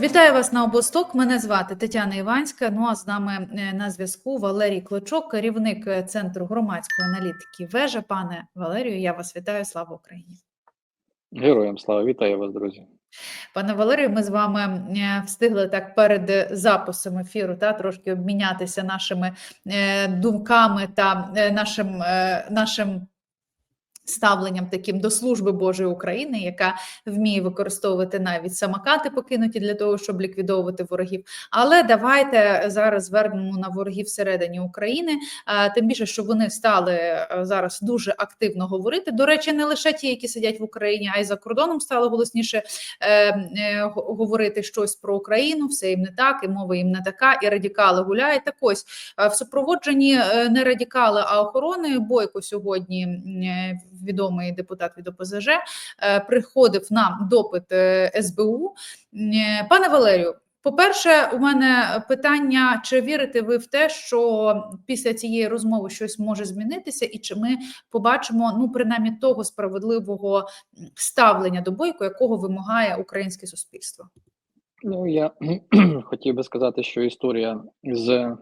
Вітаю вас на обосток. Мене звати Тетяна Іванська. Ну а з нами е, на зв'язку Валерій Клочок, керівник е, центру громадської аналітики. Вежа. Пане Валерію, я вас вітаю. Слава Україні. Героям слава вітаю вас, друзі. Пане Валерію, ми з вами е, встигли так перед записом ефіру та трошки обмінятися нашими думками та нашим нашим. Ставленням таким до служби Божої України, яка вміє використовувати навіть самокати покинуті для того, щоб ліквідовувати ворогів. Але давайте зараз звернемо на ворогів всередині України. Тим більше, що вони стали е, зараз дуже активно говорити. До речі, не лише ті, які сидять в Україні, а й за кордоном стало голосніше е, е, го- говорити щось про Україну. Все їм не так, і мова їм не така, і радикали гуляють. Так ось в супроводженні не радикали, а охорони Бойко сьогодні відомий депутат від ОПЗЖ е, приходив на допит е, СБУ. Е, Пане Валерію. По-перше, у мене питання: чи вірите ви в те, що після цієї розмови щось може змінитися, і чи ми побачимо ну принаймні того справедливого ставлення до бойку, якого вимагає українське суспільство? Ну я хотів би сказати, що історія з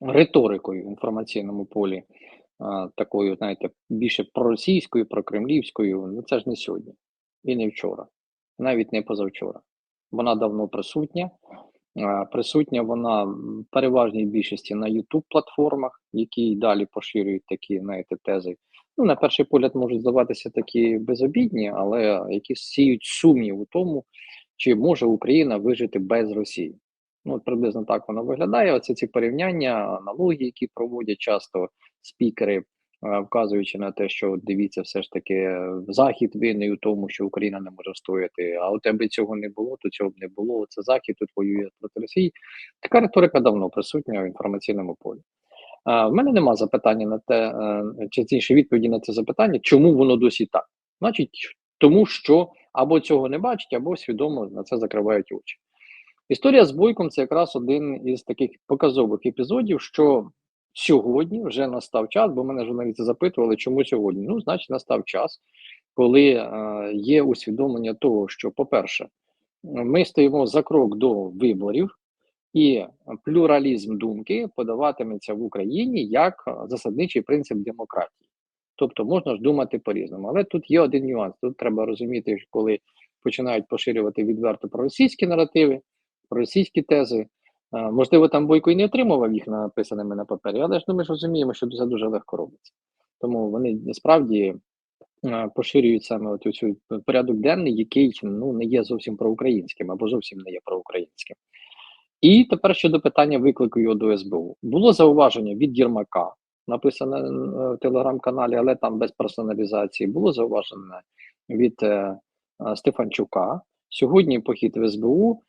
риторикою в інформаційному полі, такою, знаєте, більше проросійською, прокремлівською, ну це ж не сьогодні і не вчора, навіть не позавчора. Вона давно присутня. Присутня вона в переважній більшості на youtube платформах, які й далі поширюють такі, знаєте, тези. Ну, на перший погляд можуть здаватися такі безобідні, але які сіють сумнів у тому, чи може Україна вижити без Росії. Ну, приблизно так воно виглядає. Оце ці порівняння, аналогії, які проводять часто спікери, е, вказуючи на те, що дивіться, все ж таки е, Захід винний у тому, що Україна не може встояти. А у тебе цього не було, то цього б не було. Це Захід тут воює проти Росії. Така риторика давно присутня в інформаційному полі. А, в мене нема запитання на те, е, чи точніше відповіді на це запитання, чому воно досі так. Значить, тому що або цього не бачать, або свідомо на це закривають очі. Історія з Бойком це якраз один із таких показових епізодів, що сьогодні вже настав час, бо мене журналісти запитували, чому сьогодні. Ну, значить, настав час, коли е, є усвідомлення того, що, по-перше, ми стоїмо за крок до виборів, і плюралізм думки подаватиметься в Україні як засадничий принцип демократії. Тобто можна ж думати по-різному. Але тут є один нюанс. Тут треба розуміти, коли починають поширювати відверто проросійські наративи, проросійські тези. е, Можливо, там Бойко і не отримував їх написаними на папері, але ж ну, ми ж розуміємо, що це дуже легко робиться. Тому вони насправді е, поширюють саме от цю порядок денний, який ну не є зовсім проукраїнським або зовсім не є проукраїнським. І тепер щодо питання виклику його до СБУ. Було зауваження від Єрмака, написане е, в телеграм-каналі, але там без персоналізації. Було зауваження від Стефанчука. Сьогодні похід в СБУ.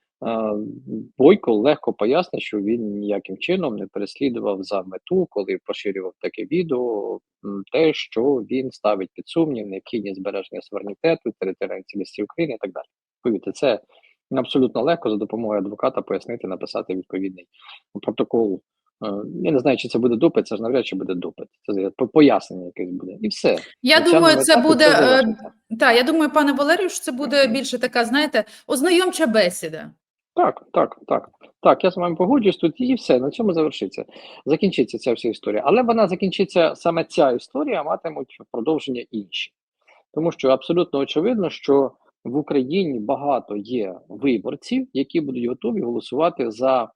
Бойко легко пояснив, що він ніяким чином не переслідував за мету, коли поширював таке відео, те, що він ставить під сумнів необхідність збереження суверенітету, територіальної цілісті України і так далі. Повірте, це абсолютно легко за допомогою адвоката пояснити, написати відповідний протокол. Е, Я не знаю, чи це буде допит, це ж навряд чи буде допит. Це по- пояснення якесь буде. І все. Я На думаю, це буде це так. Я думаю, пане Валерію, що це буде більше така, знаєте, ознайомча бесіда. Так, так, так. Так, я з вами погоджуюсь тут і все, на цьому завершиться. Закінчиться ця вся історія. Але вона закінчиться, саме ця історія матимуть продовження інші. Тому що абсолютно очевидно, що в Україні багато є виборців, які будуть готові голосувати за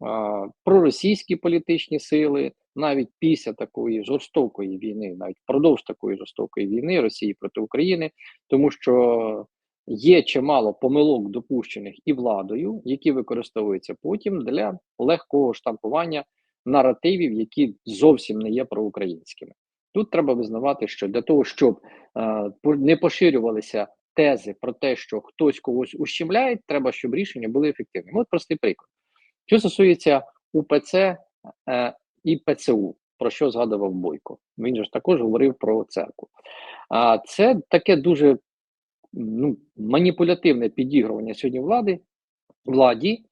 а, проросійські політичні сили, навіть після такої жорстокої війни, навіть впродовж такої жорстокої війни Росії проти України, тому що є чимало помилок, допущених і владою, які використовуються потім для легкого штампування наративів, які зовсім не є проукраїнськими. Тут треба визнавати, що для того, щоб е, не поширювалися тези про те, що хтось когось ущемляє, треба, щоб рішення були ефективними. От простий приклад. Що стосується УПЦ е, і ПЦУ, про що згадував Бойко. Він ж також говорив про церкву. А це таке дуже ну, маніпулятивне підігрування сьогодні влади владі.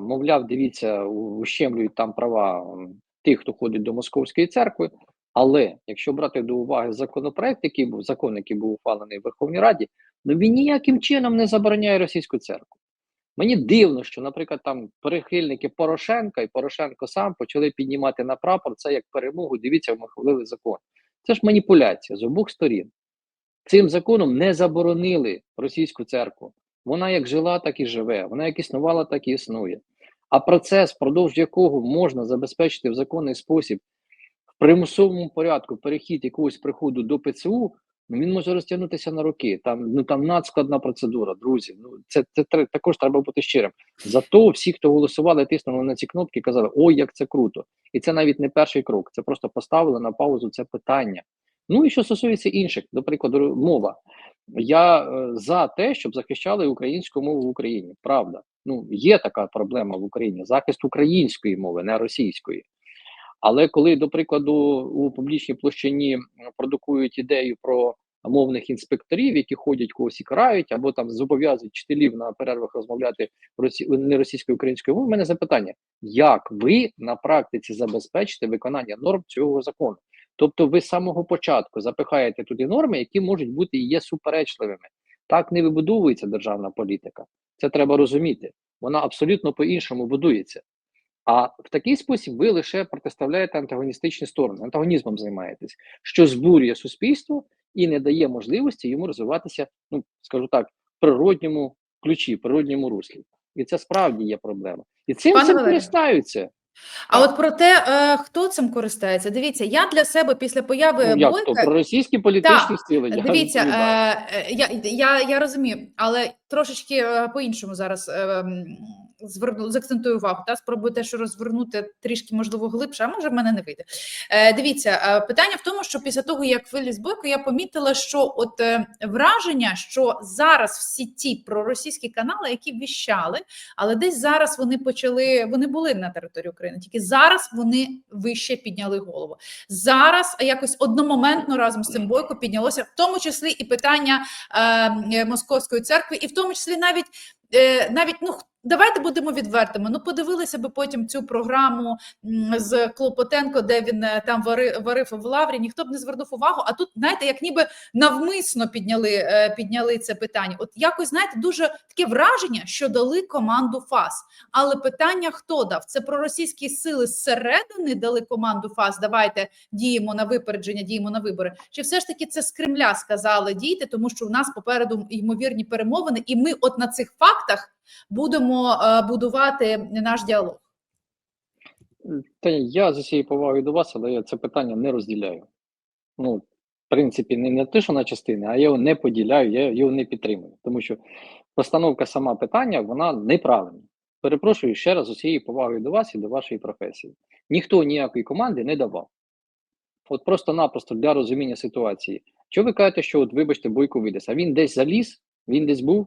Мовляв, дивіться, ущемлюють там права тих, хто ходить до московської церкви. Але якщо брати до уваги законопроект, який був закон, який був ухвалений в Верховній Раді, ну він ніяким чином не забороняє російську церкву. Мені дивно, що, наприклад, там прихильники Порошенка і Порошенко сам почали піднімати на прапор це як перемогу. Дивіться, ми хвалили закон. Це ж маніпуляція з обох сторін. Цим законом не заборонили російську церкву. Вона як жила, так і живе. Вона як існувала, так і існує. А процес, впродовж якого можна забезпечити в законний спосіб в примусовому порядку перехід якогось приходу до ПЦУ, ну він може розтягнутися на роки. Там ну там надскладна процедура, друзі. Ну це це також треба бути щирим. Зато всі, хто голосували, тиснули на ці кнопки, казали: ой, як це круто! І це навіть не перший крок. Це просто поставили на паузу це питання. Ну і що стосується інших, до прикладу, мова. Я е, за те, щоб захищали українську мову в Україні. Правда, ну є така проблема в Україні: захист української мови, не російської. Але коли, до прикладу, у публічній площині продукують ідею про мовних інспекторів, які ходять когось і карають, або там зобов'язують вчителів на перервах розмовляти росі... не російською українською мовою, у мене запитання: як ви на практиці забезпечите виконання норм цього закону? Тобто, ви з самого початку запихаєте туди норми, які можуть бути і є суперечливими. Так не вибудовується державна політика. Це треба розуміти. Вона абсолютно по-іншому будується. А в такий спосіб ви лише протиставляєте антагоністичні сторони, антагонізмом займаєтесь, що збурює суспільство і не дає можливості йому розвиватися, ну скажу так, в природньому ключі, в природньому руслі. І це справді є проблема. І цим користаються. А Так. от про те, е, хто цим користається, дивіться, я для себе після появи Ну, Бойка про російські політичні сили. я Дивіться, е, е, я, я, я розумію, але трошечки е, по-іншому зараз е, м, зверну, закцентую увагу, та спробую те, що розвернути трішки, можливо, глибше, а може в мене не вийде. Е, дивіться, е, питання в тому, що після того, як виліз Бойко, я помітила, що от е, враження, що зараз всі ті проросійські канали, які віщали, але десь зараз вони почали, вони були на території України, тільки зараз вони вище підняли голову. Зараз якось одномоментно разом з цим бойко піднялося, в тому числі і питання е, Московської церкви, і в тому числі навіть е, навіть ну. Давайте будемо відвертими. Ну, подивилися би потім цю програму з Клопотенко, де він е, там вари, варив в лаврі. Ніхто б не звернув увагу. А тут, знаєте, як ніби навмисно підняли, е, підняли це питання. От якось знаєте, дуже таке враження, що дали команду ФАС. Але питання хто дав? Це проросійські сили зсередини дали команду ФАС. Давайте діємо на випередження, діємо на вибори. Чи все ж таки це з Кремля сказали дійте, тому що у нас попереду ймовірні перемовини, і ми, от на цих фактах, будемо е, будувати наш діалог. Та я з усією повагою до вас, але я це питання не розділяю. Ну, в принципі, не, не те, що на частини, а я його не поділяю, я його не підтримую. Тому що постановка сама питання, вона неправильна. Перепрошую ще раз з усією повагою до вас і до вашої професії. Ніхто ніякої команди не давав. От просто-напросто для розуміння ситуації. Що ви кажете, що от вибачте, бойко видасть? А він десь заліз, він десь був.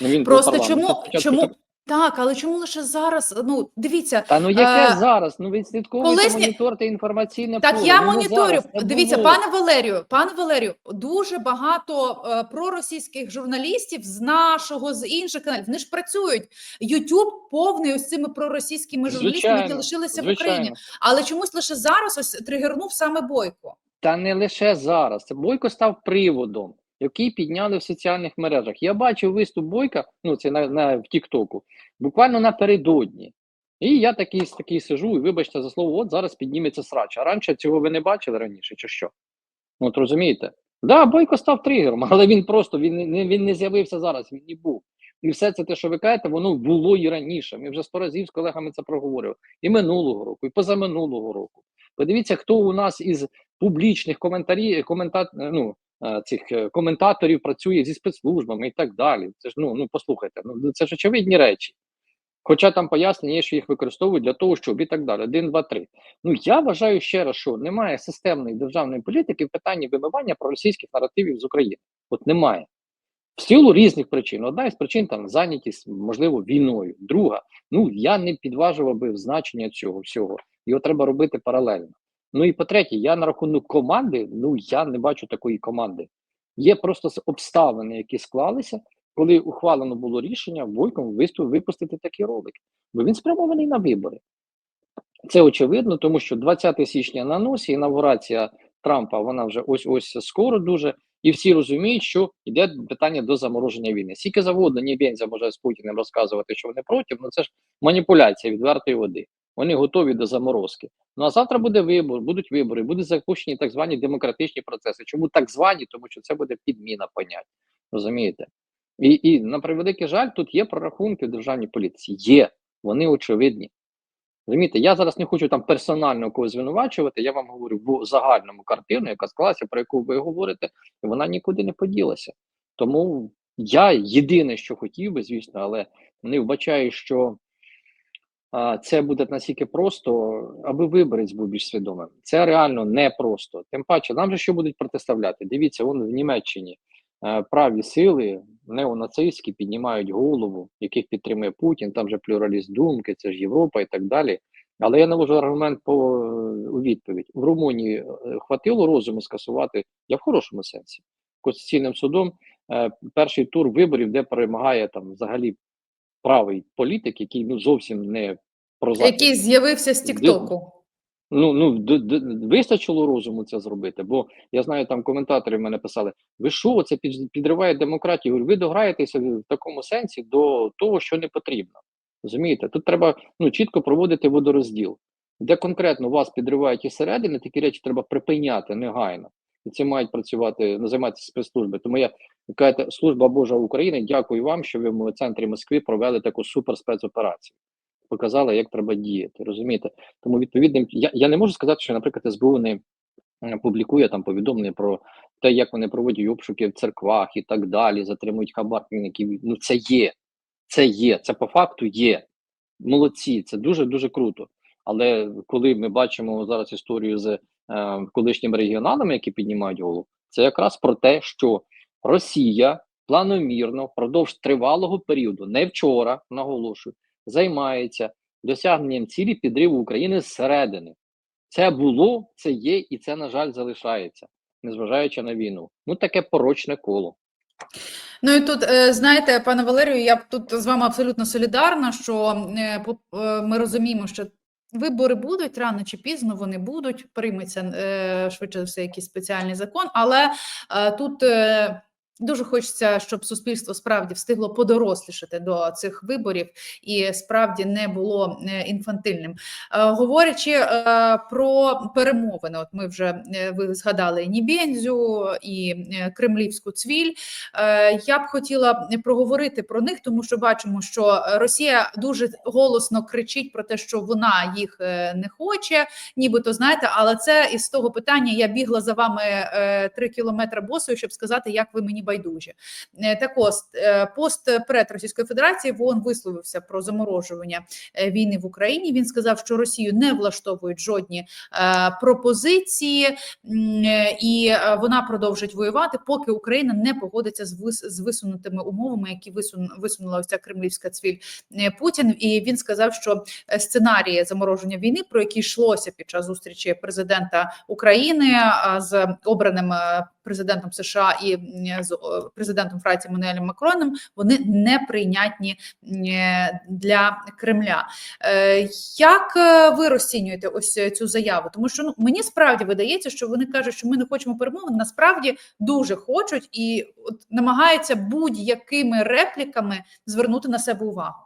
Ну, він Просто чому чому так- але чому лише зараз? Ну дивіться, Та ну яке Е, зараз? Ну ви слідковуєте колись ні- моніторте інформаційне Так, поле. я Ну, моніторю. зараз, Дивіться, пане Валерію, пане Валерію, дуже багато е, проросійських журналістів з нашого, з інших каналів. Вони ж працюють. Ютуб повний ось цими проросійськими журналістами, які Звичайно, лишилися в. Україні. Але чомусь лише зараз ось тригернув саме Бойко. Та не лише зараз. Бойко став приводом, який підняли в соціальних мережах. Я бачив виступ Бойка, ну це на, на в Тіктоку, буквально напередодні. І я такий, такий сижу, і вибачте за слово, от зараз підніметься срач. А раніше цього ви не бачили раніше, чи що? От розумієте? Да, Бойко став тригером, але він просто він він не з'явився зараз, він не був. І все це те, що ви кажете, воно було і раніше. Ми вже сто разів з колегами це проговорювали. І минулого року, і позаминулого року. Подивіться, хто у нас із публічних коментарів, комента, ну, цих е, коментаторів працює зі спецслужбами і так далі. Це ж ну, ну послухайте, ну це ж очевидні речі. Хоча там пояснення що їх використовують для того, щоб і так далі. Один, два, три. Ну я вважаю ще раз, що немає системної державної політики в питанні вимивання проросійських наративів з України. От немає. В силу різних причин. Одна із причин там зайнятість, можливо, війною. Друга, ну я не підважував би значення цього всього. Його треба робити паралельно. Ну і по-третє, я на рахунок команди, ну я не бачу такої команди. Є просто обставини, які склалися, коли ухвалено було рішення Бойком виступ випустити такий ролик, бо він спрямований на вибори. Це очевидно, тому що 20 січня на носі, інаугурація Трампа, вона вже ось ось скоро дуже. І всі розуміють, що йде питання до замороження війни. Скільки завгодно Нібензя може з Путіним розказувати, що вони проти, ну це ж маніпуляція відвертої води. Вони готові до заморозки. Ну а завтра буде вибор, будуть вибори, будуть запущені так звані демократичні процеси. Чому так звані? Тому що це буде підміна понять. Розумієте? І, і на превеликий жаль, тут є прорахунки в державній поліції. Є, вони очевидні. Розумієте, я зараз не хочу там персонально когось звинувачувати, я вам говорю в загальному картину, яка склалася, про яку ви говорите, і вона нікуди не поділася. Тому я єдине, що хотів би, звісно, але не вбачаю, що це буде настільки просто, аби виборець був більш свідомим. Це реально непросто. Тим паче, нам же що будуть протиставляти. Дивіться, вон в Німеччині е, праві сили неонацистські піднімають голову, яких підтримує Путін, там же плюраліст думки, це ж Європа і так далі. Але я навожу аргумент по у відповідь: в Румунії е, хватило розуму скасувати, я в хорошому сенсі, конституційним судом е, перший тур виборів, де перемагає там взагалі правий політик, який ну зовсім не про Який з'явився з Тіктоку. Ну ну вистачило розуму це зробити. Бо я знаю, там коментатори в мене писали: ви що, це під, підриває демократію? Говорю, ви дограєтеся в такому сенсі до того, що не потрібно. Розумієте, тут треба ну чітко проводити водорозділ, де конкретно вас підривають із середини, такі речі треба припиняти негайно. І цим мають працювати, ну, займатися спецслужби. Тому я кажете, служба Божа України. Дякую вам, що ви в центрі Москви провели таку супер спецоперацію. Показали, як треба діяти. Розумієте? Тому відповідним я, я не можу сказати, що, наприклад, СБУ не публікує там повідомлення про те, як вони проводять обшуки в церквах і так далі, затримують хабарників. Ну це є, це є, це по факту є. Молодці, це дуже дуже круто. Але коли ми бачимо зараз історію з е, колишніми регіоналами, які піднімають голову, це якраз про те, що Росія планомірно впродовж тривалого періоду, не вчора, наголошую, займається досягненням цілі підриву України зсередини. Це було, це є, і це, на жаль, залишається, незважаючи на війну. Ну таке порочне коло. Ну і тут знаєте, пане Валерію, я тут з вами абсолютно солідарна, що ми розуміємо, що вибори будуть рано чи пізно вони будуть. Прийметься швидше все якийсь спеціальний закон, але тут. Дуже хочеться, щоб суспільство справді встигло подорослішати до цих виборів і справді не було інфантильним. Говорячи про перемовини, от ми вже ви згадали Нібензю і Кремлівську цвіль. Я б хотіла проговорити про них, тому що бачимо, що Росія дуже голосно кричить про те, що вона їх не хоче, нібито знаєте, але це із того питання я бігла за вами три кілометри босою, щоб сказати, як ви мені байдужі. Так ось постпред Російської Федерації в висловився про заморожування війни в Україні. Він сказав, що Росію не влаштовують жодні пропозиції, і вона продовжить воювати, поки Україна не погодиться з висунутими умовами, які висунула ця кремлівська цвіль Путін. І він сказав, що сценарії замороження війни, про які йшлося під час зустрічі президента України з обраним президентом США і з президентом Франції Мануелем Макроном, вони неприйнятні для Кремля. Як ви розцінюєте ось цю заяву? Тому що ну мені справді видається, що вони кажуть, що ми не хочемо перемовин. Насправді дуже хочуть і от намагаються будь-якими репліками звернути на себе увагу.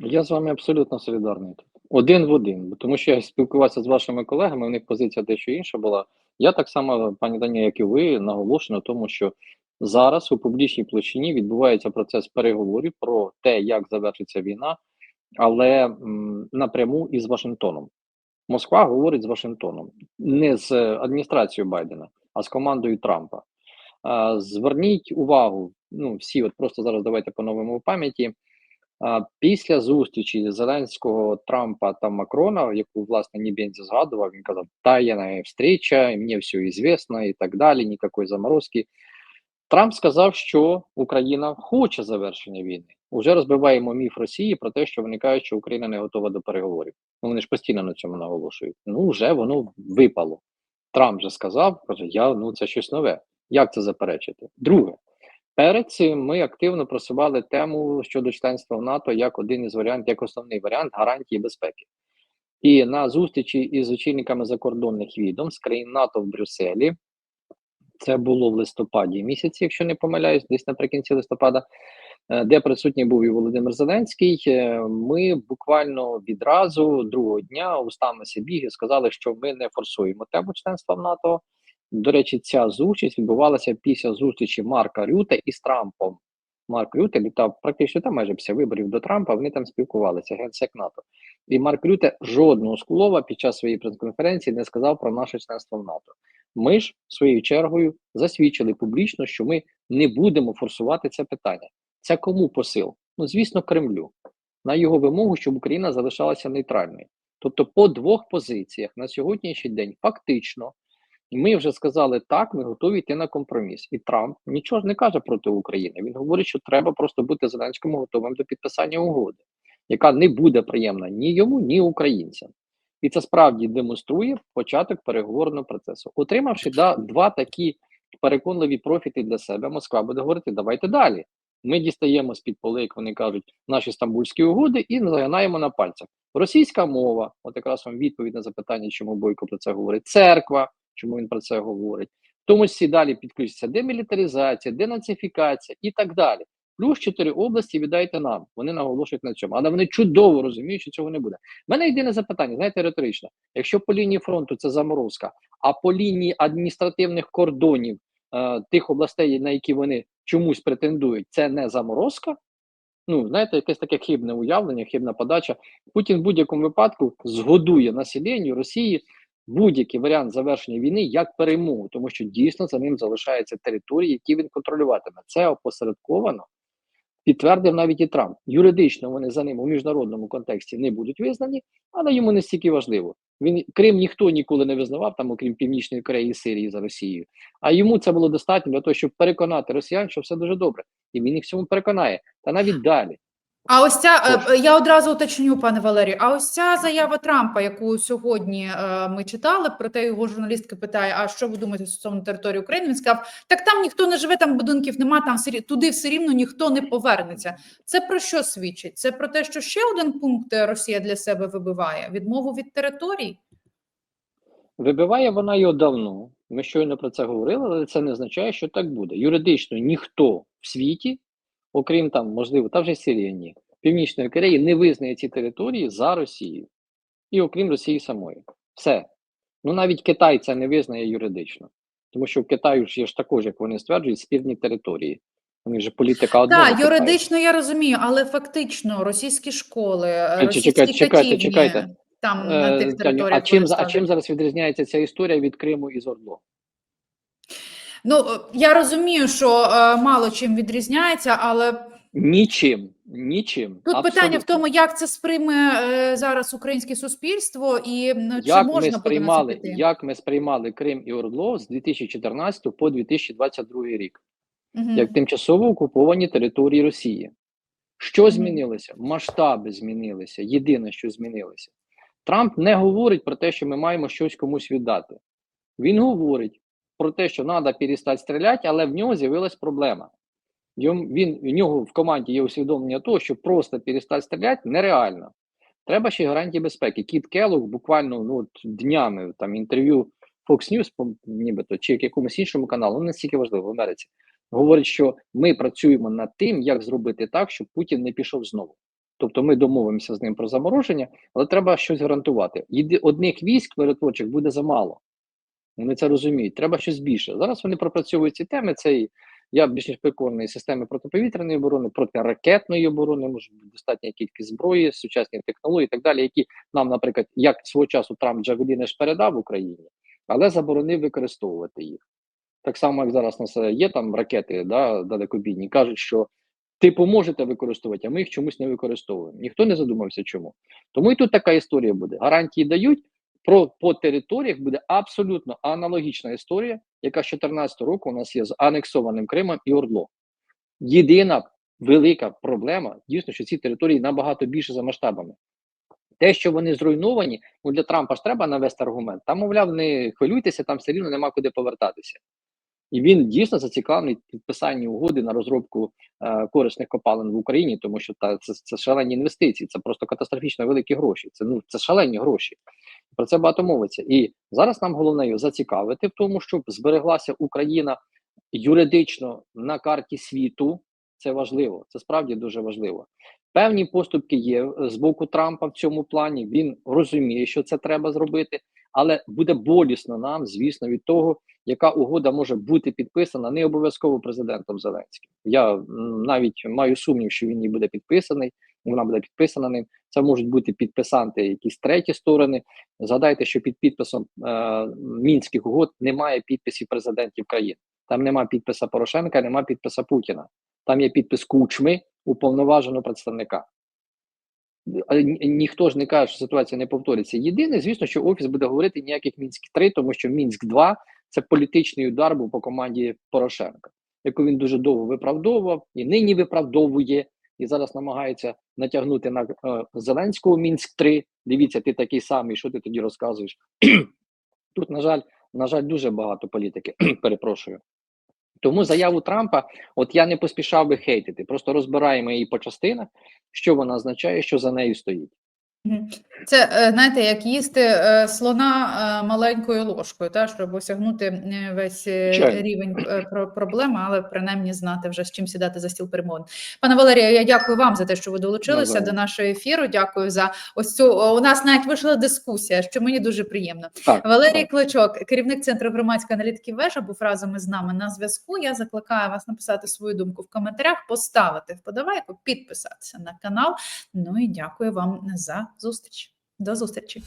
Я з вами абсолютно солідарний тут. Один в один, тому що я спілкувався з вашими колегами. У них позиція дещо інша була. Я так само, пані Дані, як і ви, наголошую на тому, що зараз у публічній площині відбувається процес переговорів про те, як завершиться війна, але м, напряму із Вашингтоном. Москва говорить з Вашингтоном, не з адміністрацією Байдена, а з командою Трампа. А, зверніть увагу, ну всі, от просто зараз давайте поновимо в пам'яті. Після зустрічі Зеленського, Трампа та Макрона, яку власне Нібензі згадував, він казав, тайна встреча, мені все звісно і так далі, ніякої заморозки. Трамп сказав, що Україна хоче завершення війни. Уже розбиваємо міф Росії про те, що виникає, що Україна не готова до переговорів. Ну вони ж постійно на цьому наголошують. Ну вже воно випало. Трамп же сказав, каже: Я ну це щось нове. Як це заперечити? Друге, перед цим ми активно просували тему щодо членства в НАТО як один із варіантів, як основний варіант гарантії безпеки. І на зустрічі із очільниками закордонних відомств країн НАТО в Брюсселі Це було в листопаді місяці, якщо не помиляюсь, десь наприкінці листопада, е, де присутній був і Володимир Зеленський. Е, Ми буквально відразу другого дня устами Сибіги сказали, що ми не форсуємо тему членства в НАТО. До речі, ця зустріч відбувалася після зустрічі Марка Рюте із Трампом. Марк Рюте літав практично там майже після виборів до Трампа. Вони там спілкувалися, генсек НАТО. І Марк Рюте жодного слова під час своєї прес-конференції не сказав про наше членство в НАТО. Ми ж своєю чергою засвідчили публічно, що ми не будемо форсувати це питання. Це кому посил? Ну, звісно, Кремлю на його вимогу, щоб Україна залишалася нейтральною. Тобто, по двох позиціях на сьогоднішній день фактично ми вже сказали так, ми готові йти на компроміс. І Трамп нічого не каже проти України. Він говорить, що треба просто бути Зеленському готовим до підписання угоди, яка не буде приємна ні йому, ні українцям. І це справді демонструє початок переговорного процесу. Отримавши да, два такі переконливі профіти для себе, Москва буде говорити: давайте далі. Ми дістаємо з під поли, як вони кажуть, наші стамбульські угоди і загинаємо на пальцях. Російська мова, от якраз вам відповідь на запитання, чому Бойко про це говорить. Церква, чому він про це говорить. Тому числі далі підключиться демілітаризація, денацифікація і так далі. Плюс чотири області віддайте нам. Вони наголошують на цьому, але вони чудово розуміють, що цього не буде. У мене єдине запитання, знаєте, риторичне. Якщо по лінії фронту це заморозка, а по лінії адміністративних кордонів е, тих областей, на які вони чомусь претендують, це не заморозка. Ну, знаєте, якесь таке хибне уявлення, хибна подача. Путін в будь-якому випадку згодує населенню Росії будь-який варіант завершення війни як перемогу, тому що дійсно за ним залишаються території, які він контролюватиме. Це опосередковано підтвердив навіть і Трамп. Юридично вони за ним у міжнародному контексті не будуть визнані, але йому не стільки важливо. Він Крим ніхто ніколи не визнавав, там, окрім Північної Кореї Сирії за Росією. А йому це було достатньо для того, щоб переконати росіян, що все дуже добре, і він їх цьому переконає. Та навіть далі. А ось ця е, я одразу уточню, пане Валерію. А ось ця заява Трампа, яку сьогодні е, ми читали, проте його журналістка питає: а що ви думаєте стосовно території України? Він сказав: так там ніхто не живе, там будинків нема, там все туди все рівно ніхто не повернеться. Це про що свідчить? Це про те, що ще один пункт е, Росія для себе вибиває відмову від територій. Вибиває вона його давно. Ми щойно про це говорили, але це не означає, що так буде. Юридично ніхто в світі, окрім там, можливо, та вже Сирія ні, Північної Кореї, не визнає ці території за Росією. І окрім Росії самої. Все. Ну навіть Китай це не визнає юридично. Тому що в Китаю ж є ж також, як вони стверджують, спірні території. Вони ж політика одного. Так, юридично я розумію, але фактично російські школи, е, Чекайте, російські чекайте, чекайте, чекайте. там на Е, тих територіях. а чим, а чим зараз відрізняється ця історія від Криму і з Зордло? Ну е, я розумію, що е, мало чим відрізняється, але Нічим. Нічим. тут питання в тому, як це сприйме е, зараз українське суспільство, і чи як ми можна на сприймали, піти? як ми сприймали Крим і Ордло з 2014 по 2022 рік, Мгм. як тимчасово окуповані території Росії. Що Мгм. змінилося? Масштаби змінилися. Єдине, що змінилося. Трамп не говорить про те, що ми маємо щось комусь віддати. Він говорить про те, що треба перестати стріляти, але в нього з'явилась проблема. Йому, він, в нього в команді є усвідомлення того, що просто перестати стріляти нереально. Треба ще гарантії безпеки. Кіт Келлог буквально ну, от днями там інтерв'ю Fox News, нібито, чи якомусь іншому каналу, ну настільки важливо в Америці. Говорить, що ми працюємо над тим, як зробити так, щоб Путін не пішов знову. Тобто ми домовимося з ним про замороження, але треба щось гарантувати. Одних військ миротворчих буде замало. Вони це розуміють. Треба щось більше. Зараз вони пропрацьовують ці теми. Це я більш ніж переконаний системи протиповітряної оборони, протиракетної оборони, може бути достатня кількість зброї, сучасні технології і так далі, які нам, наприклад, як свого часу Трамп Джавеліни ж передав Україні, але заборонив використовувати їх. Так само, як зараз у нас е, є там ракети да, далекобійні, кажуть, що типу можете використовувати, а ми їх чомусь не використовуємо. Ніхто не задумався, чому. Тому і тут така історія буде. Гарантії дають. Про по територіях буде абсолютно аналогічна історія, яка з 2014 року у нас є з анексованим Кримом і Ордло. Єдина велика проблема дійсно, що ці території набагато більше за масштабами. Те, що вони зруйновані, ну для Трампа ж треба навести аргумент. Там, мовляв, не хвилюйтеся, там все рівно нема куди повертатися. І він дійсно зацікавлений в підписанні угоди на розробку е, корисних копалин в Україні, тому що та це, це шалені інвестиції, це просто катастрофічно великі гроші. Це ну це шалені гроші. Про це багато мовиться. І зараз нам головне зацікавити в тому, щоб збереглася Україна юридично на карті світу. Це важливо, це справді дуже важливо. Певні поступки є е, з боку Трампа в цьому плані. Він розуміє, що це треба зробити, але буде болісно нам, звісно, від того, яка угода може бути підписана не обов'язково президентом Зеленським. Я навіть маю сумнів, що він і буде підписаний. Вона буде підписана ним. Це можуть бути підписанти якісь треті сторони. Згадайте, що під підписом е, мінських угод немає підписів президентів країн. Там немає підписа Порошенка, немає підписа Путіна. Там є підпис Кучми, уповноваженого представника. Ніхто ж не каже, що ситуація не повториться. Єдине, звісно, що офіс буде говорити ніяких мінськ 3 тому що мінськ 2 це політичний удар був по команді Порошенка, яку він дуже довго виправдовував і нині виправдовує, і зараз намагається натягнути на е, Зеленського мінськ 3 Дивіться, ти такий самий, що ти тоді розказуєш? Тут, на жаль, на жаль, дуже багато політики. Перепрошую. Тому заяву Трампа, от я не поспішав би хейтити, просто розбираємо її по частинах, що вона означає, що за нею стоїть. Це е, знаєте, як їсти е, слона е, маленькою ложкою, та щоб осягнути весь е, рівень про- проблеми, але принаймні знати вже з чим сідати за стіл перемовин. Пане Валерію, я дякую вам за те, що ви долучилися Навзаєм. до нашого ефіру. Дякую за ось цю. У нас навіть вийшла дискусія, що мені дуже приємно. Так, Валерій так. Клочок, керівник центру громадської аналітики вежа, був разом із нами на зв'язку. Я закликаю вас написати свою думку в коментарях, поставити вподобайку, підписатися на канал. Ну і дякую вам за зустріч. До зустрічі.